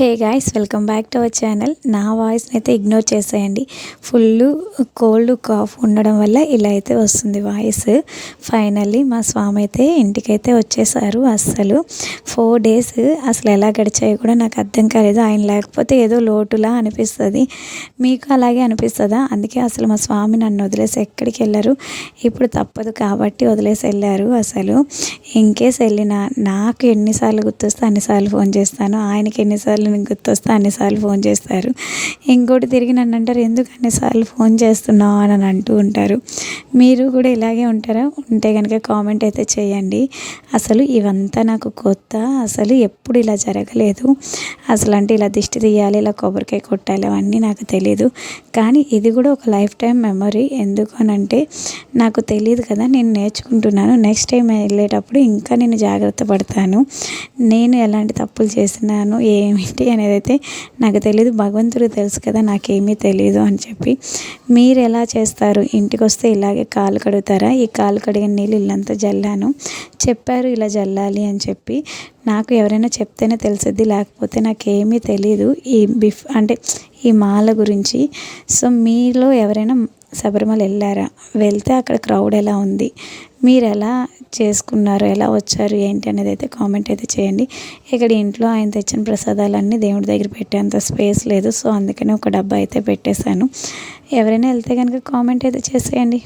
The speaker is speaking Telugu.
Hey guys welcome back to our channel. నా వాయిస్ని అయితే ఇగ్నోర్ చేసేయండి. ఫుల్ కోల్డ్ కాఫ్ ఉండడం వల్ల ఇలా అయితే వస్తుంది వాయిస్. ఫైనల్లీ మా స్వామి అయితే ఇంటికైతే వచ్చేసారు అస్సలు. ఫోర్ డేస్ అసలు ఎలా గడిచాయో కూడా నాకు అర్థం కాలేదు. ఆయన లేకపోతే ఏదో లోటులా అనిపిస్తుంది. మీకు అలాగే అనిపిస్తుందా? అందుకే అసలు మా స్వామి నన్ను వదిలేసి ఎక్కడికి వెళ్ళారు? ఇప్పుడు తప్పదు కాబట్టి వదిలేసి వెళ్ళారు అసలు. ఇన్కేస్ వెళ్ళిన నాకు ఎన్నిసార్లు గుర్తొస్తే అన్నిసార్లు ఫోన్ చేస్తాను. ఆయనకి ఎన్నిసార్లు నేను గుర్తొస్తే అన్నిసార్లు ఫోన్ చేస్తారు. ఇంకోటి తిరిగి నన్ను అంటారు ఎందుకు అన్నిసార్లు ఫోన్ చేస్తున్నావు? అని అంటూ ఉంటారు. మీరు కూడా ఇలాగే ఉంటారా? ఉంటే కనుక కామెంట్ అయితే చేయండి. అసలు ఇవంతా నాకు కొత్త. అసలు ఎప్పుడు ఇలా జరగలేదు. అసలు అంటే ఇలా దిష్టి తీయాలి ఇలా కొబ్బరికాయ కొట్టాలి అవన్నీ నాకు తెలియదు కానీ ఇది కూడా ఒక లైఫ్ టైం మెమరీ. ఎందుకు నాకు తెలియదు కదా నేను నేర్చుకుంటున్నాను. నెక్స్ట్ టైం వెళ్ళేటప్పుడు ఇంకా నేను జాగ్రత్త పడతాను. నేను ఎలాంటి తప్పులు చేసినాను ఏమి ఏంటి అనేది అయితే నాకు తెలియదు భగవంతుడు తెలుసు కదా నాకేమీ తెలియదు అని చెప్పి. మీరు ఎలా చేస్తారు? ఇంటికి వస్తే ఇలాగే కాలు కడుగుతారా? ఈ కాలు కడిగిన నీళ్ళు ఇల్లంతా జల్లాను. చెప్పారు ఇలా జల్లాలి అని చెప్పి. నాకు ఎవరైనా చెప్తేనే తెలిసిద్ది లేకపోతే నాకేమీ తెలియదు ఈ బిఫ్ అంటే ఈ మాల గురించి. సో మీలో ఎవరైనా శబరిమల వెళ్ళారా? వెళ్తే అక్కడ క్రౌడ్ ఎలా ఉంది? మీరు ఎలా చేసుకున్నారు? ఎలా వచ్చారు? ఏంటి అనేది అయితే కామెంట్ అయితే చేయండి. ఇక్కడ ఇంట్లో ఆయన తెచ్చిన ప్రసాదాలన్నీ దేవుడి దగ్గర పెట్టేంత స్పేస్ లేదు. సో అందుకని ఒక డబ్బా అయితే పెట్టేశాను. ఎవరైనా వెళ్తే కనుక కామెంట్ అయితే చేసేయండి.